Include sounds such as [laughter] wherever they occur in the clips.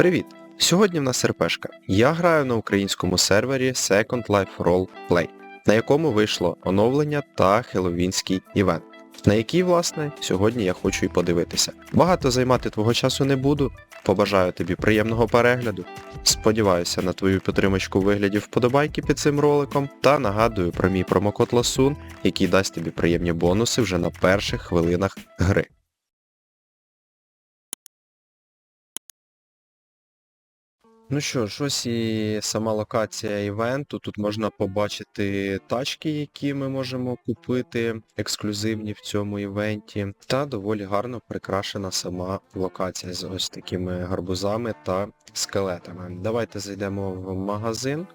Привіт! Сьогодні в нас РПшка. Я граю на українському сервері Second Life Role Play, на якому вийшло оновлення та хеллоуінський івент. На який, власне, сьогодні я хочу і подивитися. Багато займати твого часу не буду. Побажаю тобі приємного перегляду. Сподіваюся на твою підтримочку у вигляді вподобайки під цим роликом та нагадую про мій промокод LASUN, який дасть тобі приємні бонуси вже на перших хвилинах гри. Ну що ж, ось і сама локація івенту. Тут можна побачити тачки, які ми можемо купити, ексклюзивні в цьому івенті. Та доволі гарно прикрашена сама локація з ось такими гарбузами та скелетами. Давайте зайдемо в магазин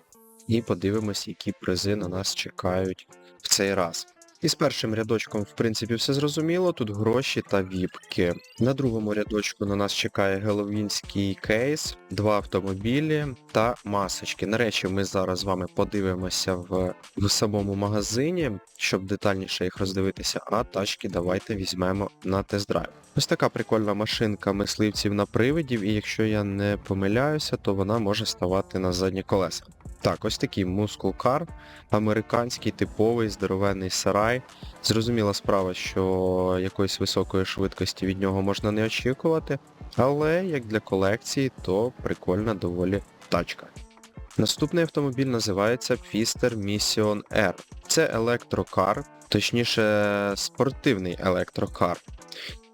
і подивимось, які призи на нас чекають в цей раз. І з першим рядочком, в принципі, все зрозуміло, тут гроші та віпки. На другому рядочку на нас чекає геловінський кейс, два автомобілі та масочки. На речі, ми зараз з вами подивимося в, в самому магазині, щоб детальніше їх роздивитися, а тачки давайте візьмемо на тест-драйв. Ось така прикольна машинка мисливців на привидів, і якщо я не помиляюся, то вона може ставати на задні колеса. Так, ось такий Car, американський типовий здоровенний сарай. Зрозуміла справа, що якоїсь високої швидкості від нього можна не очікувати, але як для колекції, то прикольна доволі тачка. Наступний автомобіль називається Pfister Mission R. Це електрокар, точніше спортивний електрокар.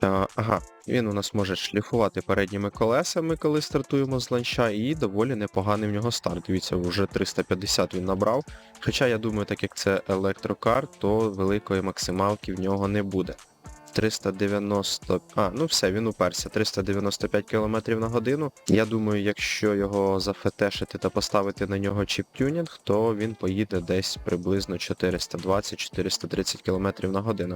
Ага, він у нас може шліфувати передніми колесами, коли стартуємо з ланча, і доволі непоганий в нього старт. Дивіться, вже 350 він набрав. Хоча я думаю, так як це електрокар, то великої максималки в нього не буде. 390... А, ну все, він уперся. 395 км на годину. Я думаю, якщо його зафетешити та поставити на нього чіп-тюнінг, то він поїде десь приблизно 420-430 км на годину.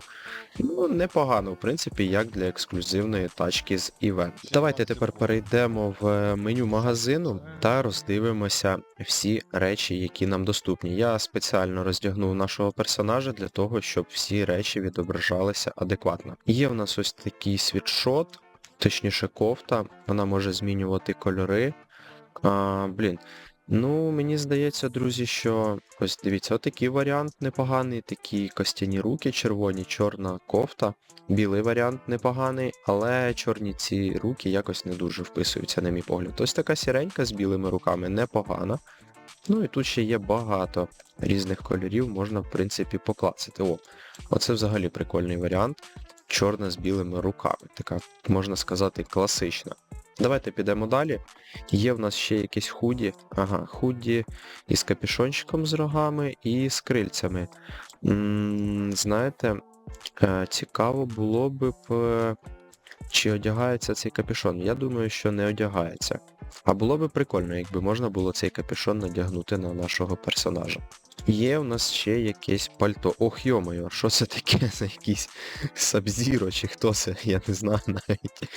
Ну, непогано, в принципі, як для ексклюзивної тачки з івент. Давайте тепер перейдемо в меню магазину та роздивимося всі речі, які нам доступні. Я спеціально роздягнув нашого персонажа для того, щоб всі речі відображалися адекватно. Є в нас ось такий світшот, точніше кофта, вона може змінювати кольори. А, Блін. Ну, мені здається, друзі, що ось дивіться, отакий варіант непоганий, такі костяні руки, червоні, чорна кофта. Білий варіант непоганий, але чорні ці руки якось не дуже вписуються, на мій погляд. Ось така сіренька з білими руками непогана. Ну і тут ще є багато різних кольорів, можна в принципі поклацати. О, оце взагалі прикольний варіант. Чорна з білими руками. Така, можна сказати, класична. Давайте підемо далі. Є в нас ще якісь худі. Ага, худі із капюшончиком з рогами і з крильцями. М -м, знаєте, е цікаво було б, е чи одягається цей капюшон. Я думаю, що не одягається. А було би прикольно, якби можна було цей капюшон надягнути на нашого персонажа. Є у нас ще якесь пальто. Ох, йомою, що це таке [laughs] за якийсь Сабзіро, чи хто це, [laughs] я не знаю навіть.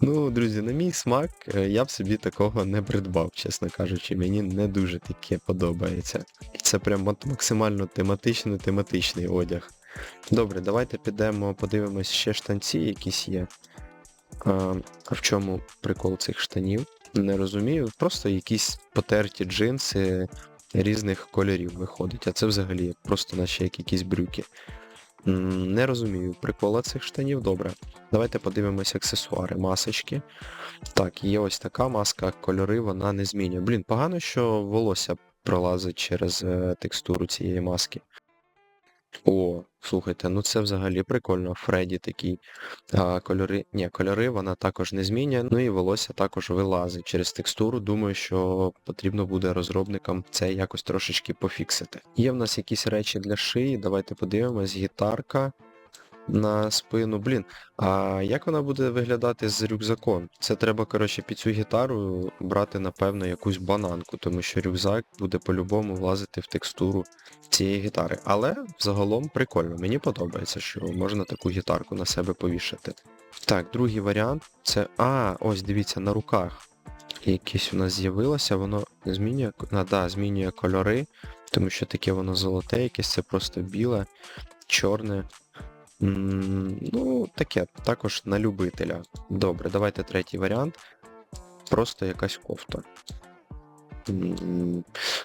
Ну, друзі, на мій смак е, я б собі такого не придбав, чесно кажучи, мені не дуже таке подобається. Це прям максимально тематичний тематичний одяг. Добре, давайте підемо, подивимось ще штанці якісь є. А, в чому прикол цих штанів? Не розумію. Просто якісь потерті джинси різних кольорів виходить, а це взагалі просто наче як якісь брюки. Не розумію прикола цих штанів, добре. Давайте подивимось аксесуари, масочки. Так, є ось така маска, кольори вона не змінює. Блін, погано, що волосся пролазить через е, текстуру цієї маски. О, слухайте, ну це взагалі прикольно. Фредді такий. А, Кольори. Ні, кольори вона також не змінює. Ну і волосся також вилазить через текстуру. Думаю, що потрібно буде розробникам це якось трошечки пофіксити. Є в нас якісь речі для шиї, давайте подивимось. Гітарка на спину. Блін, а як вона буде виглядати з рюкзаком? Це треба, коротше, під цю гітару брати, напевно, якусь бананку, тому що рюкзак буде по-любому влазити в текстуру цієї гітари. Але загалом прикольно, мені подобається, що можна таку гітарку на себе повішати. Так, другий варіант це... А, ось дивіться, на руках. Якесь у нас з'явилося, воно змінює а, да, змінює кольори, тому що таке воно золоте, якесь це просто біле, чорне. Ну, таке, також на любителя. Добре, давайте третій варіант. Просто якась кофта.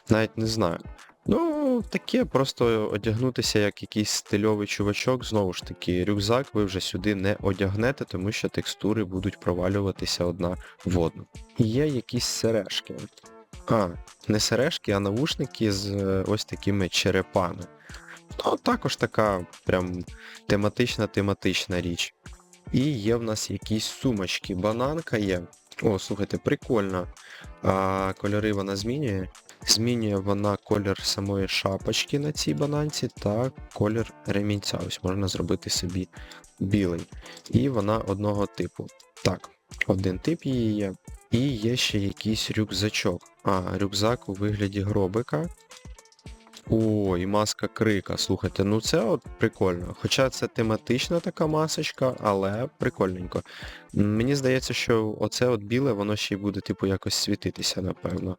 Навіть не знаю. Ну, таке просто одягнутися як якийсь стильовий чувачок. Знову ж таки, рюкзак ви вже сюди не одягнете, тому що текстури будуть провалюватися одна в одну. Є якісь сережки. А, не сережки, а навушники з е, ось такими черепами. Ну, також така прям тематична-тематична річ. І є в нас якісь сумочки. Бананка є. О, слухайте, прикольно. А, кольори вона змінює. Змінює вона колір самої шапочки на цій бананці та колір ремінця. Ось можна зробити собі білий. І вона одного типу. Так, один тип її є. І є ще якийсь рюкзачок. А, рюкзак у вигляді гробика. О, і маска крика. Слухайте, ну це от прикольно. Хоча це тематична така масочка, але прикольненько. Мені здається, що оце от біле, воно ще й буде, типу, якось світитися, напевно.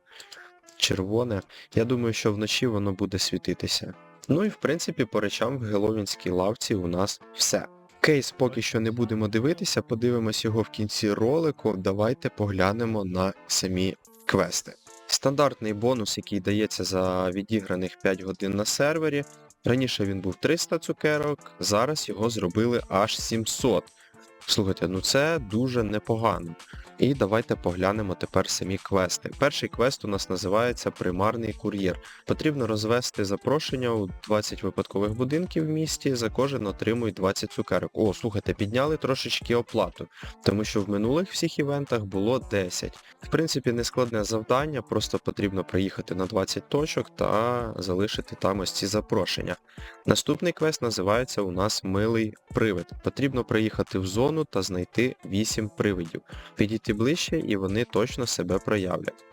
Червоне. Я думаю, що вночі воно буде світитися. Ну і в принципі по речам в геловінській лавці у нас все. Кейс поки що не будемо дивитися, подивимось його в кінці ролику. Давайте поглянемо на самі квести. Стандартний бонус, який дається за відіграних 5 годин на сервері. Раніше він був 300 цукерок, зараз його зробили аж 700. Слухайте, ну це дуже непогано. І давайте поглянемо тепер самі квести. Перший квест у нас називається Примарний кур'єр. Потрібно розвести запрошення у 20 випадкових будинків в місті, за кожен отримують 20 цукерок. О, слухайте, підняли трошечки оплату, тому що в минулих всіх івентах було 10. В принципі, нескладне завдання, просто потрібно приїхати на 20 точок та залишити там ось ці запрошення. Наступний квест називається у нас Милий привид. Потрібно приїхати в зону та знайти 8 привидів. Ближче і вони точно себе проявлять.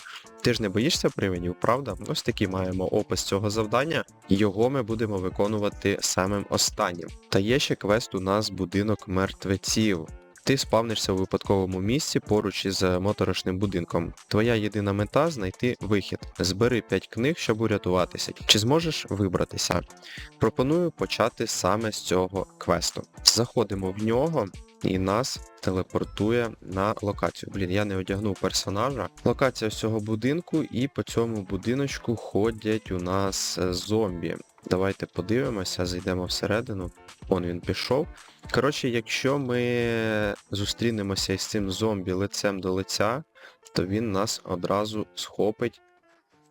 Ти ж не боїшся привидів, правда? Ось такий маємо опис цього завдання. Його ми будемо виконувати самим останнім. Та є ще квест у нас будинок мертвеців. Ти спавнишся у випадковому місці поруч із моторошним будинком. Твоя єдина мета знайти вихід. Збери 5 книг, щоб урятуватися. Чи зможеш вибратися? Пропоную почати саме з цього квесту. Заходимо в нього і нас телепортує на локацію. Блін, я не одягнув персонажа. Локація з цього будинку і по цьому будиночку ходять у нас е, зомбі. Давайте подивимося, зайдемо всередину. Он він пішов. Коротше, якщо ми зустрінемося із цим зомбі лицем до лиця, то він нас одразу схопить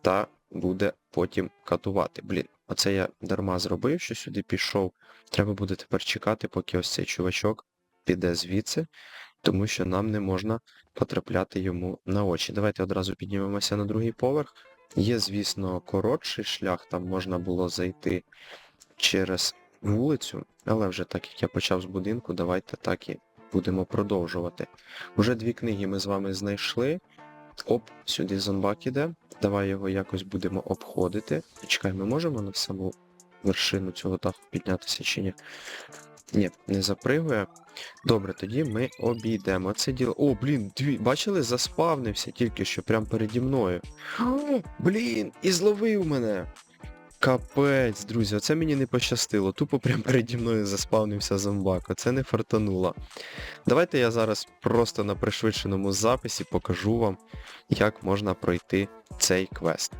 та буде потім катувати. Блін, оце я дарма зробив, що сюди пішов. Треба буде тепер чекати, поки ось цей чувачок піде звідси, тому що нам не можна потрапляти йому на очі. Давайте одразу піднімемося на другий поверх. Є, звісно, коротший шлях, там можна було зайти через вулицю, але вже так як я почав з будинку, давайте так і будемо продовжувати. Уже дві книги ми з вами знайшли. Оп, сюди зомбак іде. Давай його якось будемо обходити. Чекай, ми можемо на саму вершину цього даху піднятися чи ні? Ні, не запригує. Добре, тоді ми обійдемо це діло. О, блін, дві... бачили, заспавнився тільки що прямо переді мною. О, блін, і зловив мене. Капець, друзі, оце мені не пощастило. Тупо прямо переді мною заспавнився зомбак. Оце не фартануло. Давайте я зараз просто на пришвидшеному записі покажу вам, як можна пройти цей квест.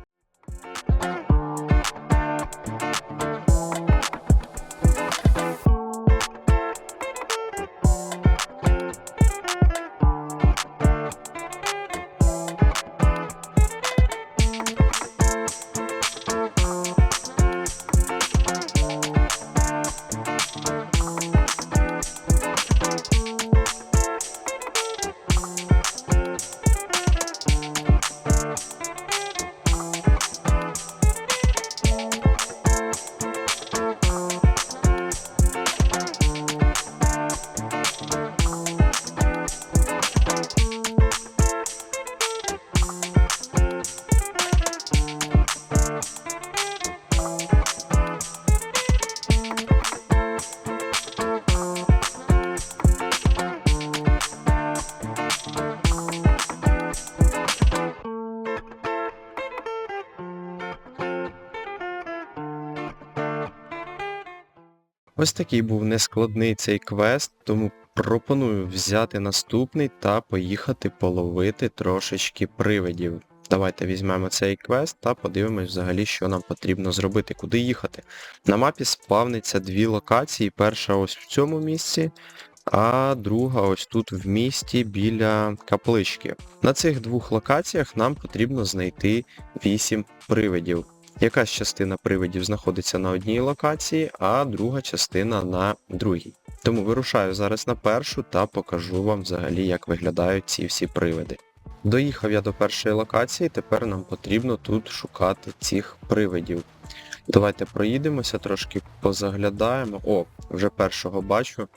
Ось такий був нескладний цей квест, тому пропоную взяти наступний та поїхати половити трошечки привидів. Давайте візьмемо цей квест та подивимось взагалі, що нам потрібно зробити, куди їхати. На мапі спавниться дві локації. Перша ось в цьому місці, а друга ось тут в місті біля каплички. На цих двох локаціях нам потрібно знайти 8 привидів. Якась частина привидів знаходиться на одній локації, а друга частина на другій. Тому вирушаю зараз на першу та покажу вам взагалі, як виглядають ці всі привиди. Доїхав я до першої локації, тепер нам потрібно тут шукати цих привидів. Давайте проїдемося, трошки позаглядаємо. О, вже першого бачу,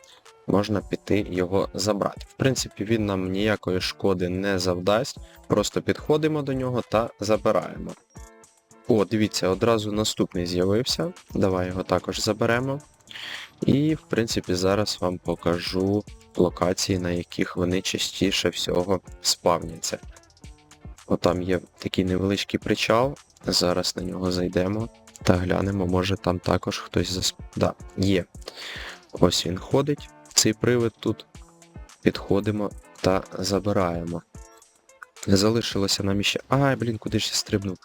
можна піти його забрати. В принципі, він нам ніякої шкоди не завдасть, просто підходимо до нього та забираємо. О, дивіться, одразу наступний з'явився. Давай його також заберемо. І, в принципі, зараз вам покажу локації, на яких вони частіше всього спавняться. Отам є такий невеличкий причал. Зараз на нього зайдемо та глянемо, може там також хтось засп... Да, є. Ось він ходить, цей привид тут. Підходимо та забираємо. Залишилося нам іще... Ай, блін, куди ж я стрибнув?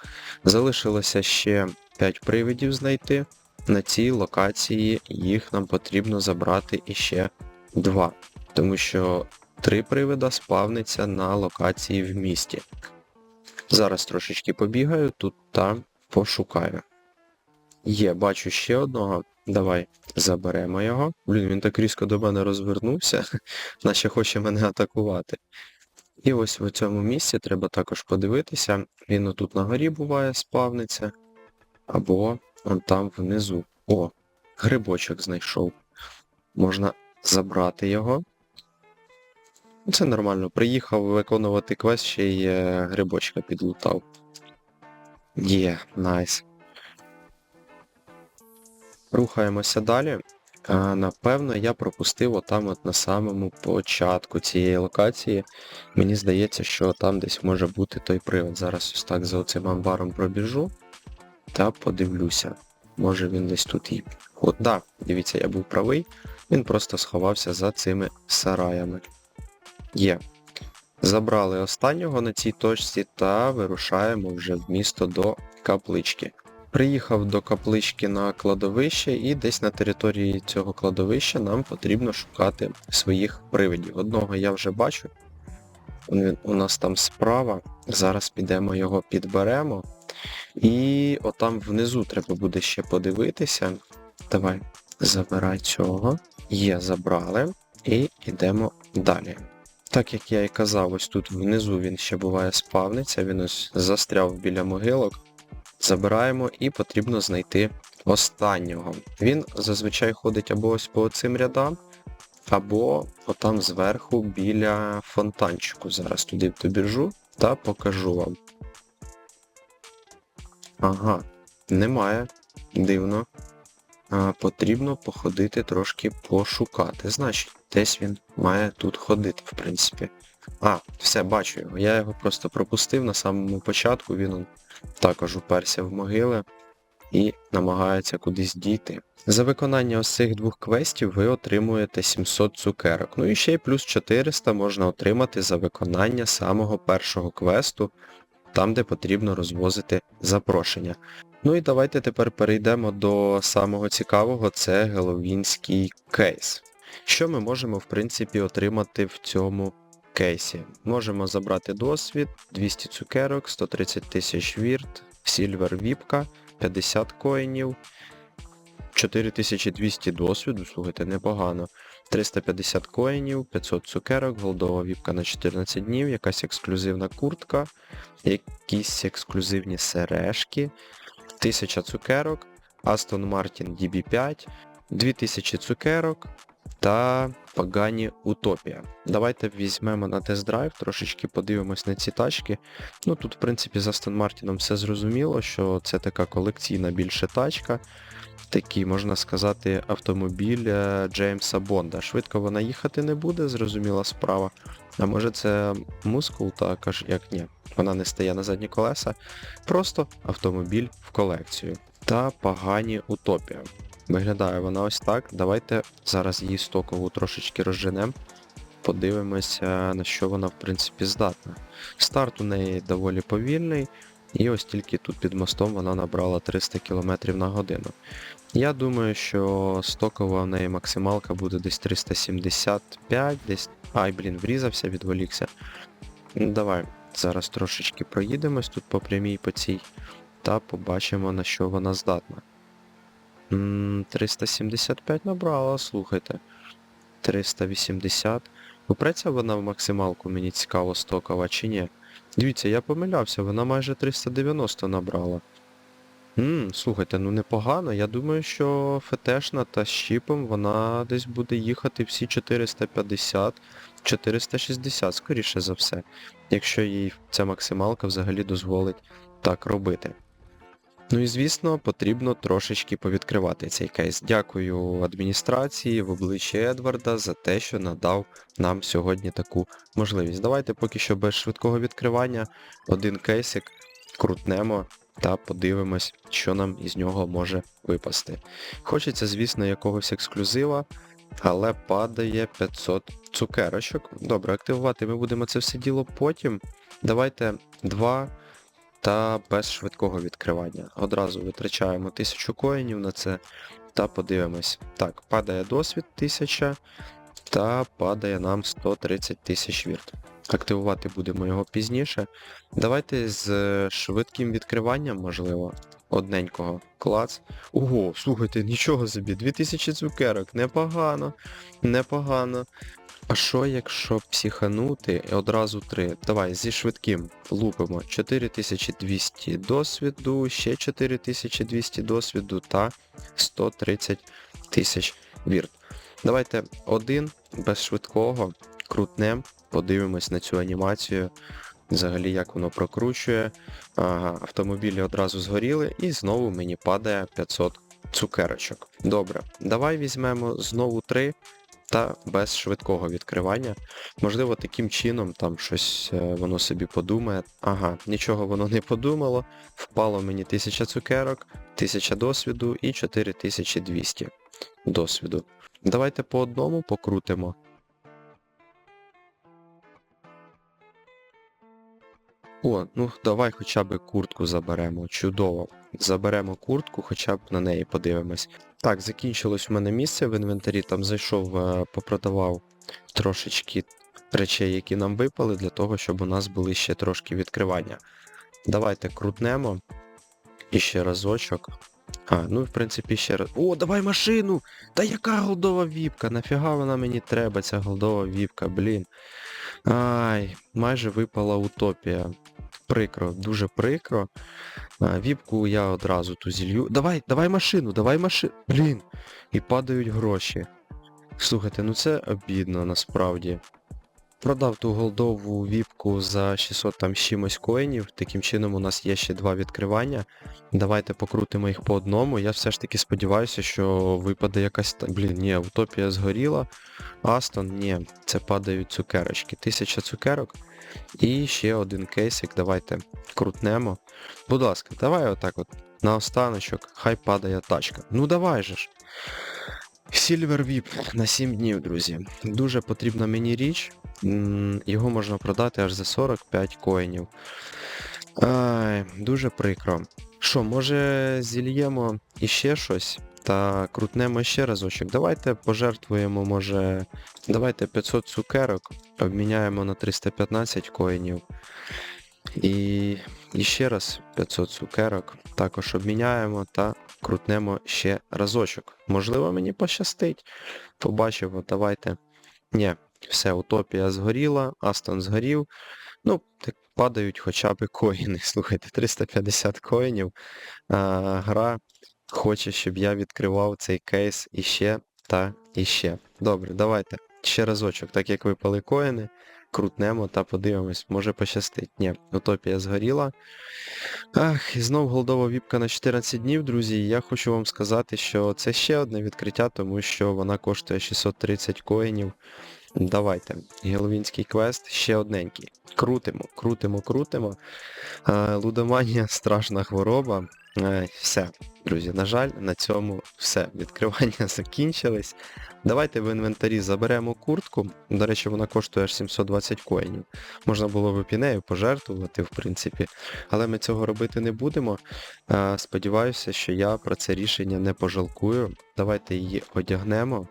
Залишилося ще 5 привидів знайти. На цій локації їх нам потрібно забрати іще 2. Тому що 3 привида спавниться на локації в місті. Зараз трошечки побігаю, тут та пошукаю. Є, бачу ще одного. Давай заберемо його. Блін, він так різко до мене розвернувся, [laughs] наче хоче мене атакувати. І ось в цьому місці треба також подивитися. Він отут на горі буває, спавниться. Або он там внизу. О, грибочок знайшов. Можна забрати його. Ну, Це нормально. Приїхав виконувати квест, ще й е, грибочка підлутав. Є, найс. Рухаємося далі. А, напевно, я пропустив отам от на самому початку цієї локації. Мені здається, що там десь може бути той привид. Зараз ось так за оцим амбаром пробіжу та подивлюся. Може він десь тут і... От, да, дивіться, я був правий. Він просто сховався за цими сараями. Є. Забрали останнього на цій точці та вирушаємо вже в місто до каплички. Приїхав до каплички на кладовище і десь на території цього кладовища нам потрібно шукати своїх привидів. Одного я вже бачу. Він у нас там справа. Зараз підемо його підберемо. І отам внизу треба буде ще подивитися. Давай, забирай цього. Є, забрали. І йдемо далі. Так як я і казав, ось тут внизу він ще буває спавниться, він ось застряв біля могилок. Забираємо і потрібно знайти останнього. Він зазвичай ходить або ось по цим рядам, або отам зверху біля фонтанчику. Зараз туди добіжу та покажу вам. Ага, немає. Дивно. А, Потрібно походити трошки пошукати. Значить, десь він має тут ходити, в принципі. А, все, бачу його. Я його просто пропустив на самому початку, він також уперся в могили і намагається кудись дійти. За виконання ось цих двох квестів ви отримуєте 700 цукерок. Ну і ще й плюс 400 можна отримати за виконання самого першого квесту, там де потрібно розвозити запрошення. Ну і давайте тепер перейдемо до самого цікавого, це геловінський кейс. Що ми можемо, в принципі, отримати в цьому кейсі? Можемо забрати досвід, 200 цукерок, 130 тисяч вірт, сільвер віпка, 50 коїнів, 4200 досвіду, слухайте, непогано. 350 коїнів, 500 цукерок, голдова віпка на 14 днів, якась ексклюзивна куртка, якісь ексклюзивні сережки, 1000 цукерок, Aston Martin DB5, 2000 цукерок та Pagani Utopia. Давайте візьмемо на тест-драйв, трошечки подивимось на ці тачки. Ну тут, в принципі, з Aston Martin все зрозуміло, що це така колекційна більше тачка. Такий, можна сказати, автомобіль е, Джеймса Бонда. Швидко вона їхати не буде, зрозуміла справа. А може це мускул, також як ні. Вона не стає на задні колеса. Просто автомобіль в колекцію. Та погані утопія. Виглядає вона ось так. Давайте зараз її стокову трошечки розженемо. Подивимося, на що вона в принципі здатна. Старт у неї доволі повільний, і ось тільки тут під мостом вона набрала 300 км на годину. Я думаю, що стокова в неї максималка буде десь 375, десь. Ай, блін, врізався, відволікся. Ну, Давай, зараз трошечки проїдемось тут по прямій по цій, та побачимо на що вона здатна. М, 375 набрала, слухайте. 380. Упреться вона в максималку, мені цікаво, стокова чи ні. Дивіться, я помилявся, вона майже 390 набрала. Ммм, слухайте, ну непогано. Я думаю, що ФТшна та з чіпом вона десь буде їхати всі 450, 460, скоріше за все. Якщо їй ця максималка взагалі дозволить так робити. Ну і звісно, потрібно трошечки повідкривати цей кейс. Дякую адміністрації в обличчі Едварда за те, що надав нам сьогодні таку можливість. Давайте поки що без швидкого відкривання один кейсик крутнемо та подивимось, що нам із нього може випасти. Хочеться, звісно, якогось ексклюзива, але падає 500 цукерочок. Добре, активувати ми будемо це все діло потім. Давайте два та без швидкого відкривання. Одразу витрачаємо 1000 коїнів на це та подивимось. Так, падає досвід 1000 та падає нам 130 тисяч вірт. Активувати будемо його пізніше. Давайте з е, швидким відкриванням, можливо, одненького. Клац. Ого, слухайте, нічого собі, 2000 цукерок, непогано, непогано. А що якщо психанути одразу 3? Давай, зі швидким лупимо 4200 досвіду, ще 4200 досвіду та 130 тисяч вірт. Давайте один без швидкого крутнем, подивимось на цю анімацію. Взагалі як воно прокручує. Ага, автомобілі одразу згоріли і знову мені падає 500 цукерочок. Добре, давай візьмемо знову 3 та без швидкого відкривання. Можливо, таким чином там щось е, воно собі подумає. Ага, нічого воно не подумало. Впало мені 1000 цукерок, 1000 досвіду і 4200 досвіду. Давайте по одному покрутимо. О, ну давай хоча б куртку заберемо. Чудово. Заберемо куртку, хоча б на неї подивимось. Так, закінчилось в мене місце в інвентарі, там зайшов, е, попродавав трошечки речей, які нам випали, для того, щоб у нас були ще трошки відкривання. Давайте крутнемо. І ще разочок. А, ну в принципі ще раз. О, давай машину! Та яка голдова віпка? Нафіга вона мені треба, ця голдова віпка, блін. Ай, майже випала утопія. Прикро, дуже прикро. Віпку я одразу ту зілью. Давай, давай машину, давай машину. Блін. І падають гроші. Слухайте, ну це обідно насправді. Продав ту голдову віпку за 600 там чимось коїнів. Таким чином у нас є ще два відкривання. Давайте покрутимо їх по одному. Я все ж таки сподіваюся, що випаде якась... Блін, ні, утопія згоріла. Астон, ні, це падають цукерочки. Тисяча цукерок. І ще один кейсик, давайте крутнемо. Будь ласка, давай отак от на останочок, хай падає тачка. Ну давай же ж. Silver VIP на 7 днів, друзі. Дуже потрібна мені річ. Його можна продати аж за 45 коїнів. Дуже прикро. Що, може зільємо іще щось та крутнемо ще разочок. Давайте пожертвуємо, може. Давайте 500 цукерок, обміняємо на 315 коїнів. І, і ще раз 500 цукерок також обміняємо та крутнемо ще разочок. Можливо, мені пощастить. Побачимо, давайте. Ні, все, утопія згоріла, Астон згорів. Ну, так падають хоча б коїни. [laughs] Слухайте, 350 коїнів. А, гра хоче, щоб я відкривав цей кейс іще та іще. Добре, давайте. Ще разочок, так як випали коїни, крутнемо та подивимось, може пощастить. Ні, утопія згоріла. Ах, і знов голдова віпка на 14 днів, друзі. Я хочу вам сказати, що це ще одне відкриття, тому що вона коштує 630 коїнів. Давайте. Геловінський квест ще одненький. Крутимо, крутимо, крутимо. Лудоманія страшна хвороба. Е, Все, друзі, на жаль, на цьому все. Відкривання [laughs] закінчились. Давайте в інвентарі заберемо куртку. До речі, вона коштує аж 720 коїнів. Можна було б і нею пожертвувати, в принципі. Але ми цього робити не будемо. Сподіваюся, що я про це рішення не пожалкую. Давайте її одягнемо.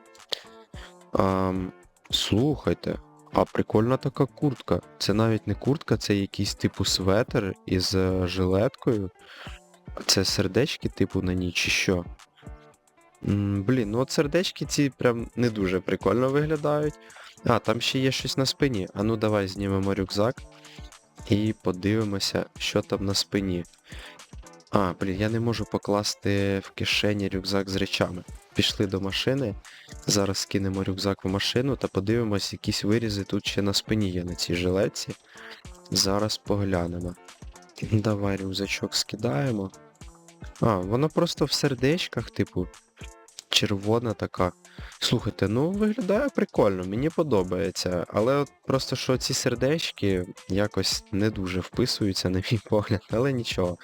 Слухайте, а прикольна така куртка. Це навіть не куртка, це якийсь типу светр із е, жилеткою. Це сердечки, типу, на ній чи що? М, блін, ну от сердечки ці прям не дуже прикольно виглядають. А, там ще є щось на спині. А ну давай знімемо рюкзак і подивимося, що там на спині. А, блін, я не можу покласти в кишені рюкзак з речами. Пішли до машини. Зараз скинемо рюкзак в машину та подивимось, якісь вирізи тут ще на спині є на цій жилетці. Зараз поглянемо. Давай рюкзачок скидаємо. А, воно просто в сердечках, типу, червона така. Слухайте, ну виглядає прикольно, мені подобається. Але от просто що ці сердечки якось не дуже вписуються, на мій погляд, але нічого.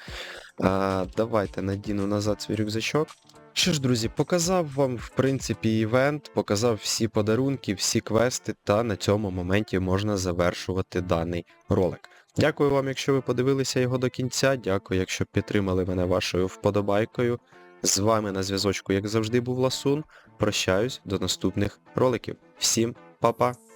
А, давайте надіну назад свій рюкзачок. Що ж, друзі, показав вам, в принципі, івент, показав всі подарунки, всі квести, та на цьому моменті можна завершувати даний ролик. Дякую вам, якщо ви подивилися його до кінця, дякую, якщо підтримали мене вашою вподобайкою. З вами на зв'язочку, як завжди, був Ласун. Прощаюсь до наступних роликів. Всім па-па!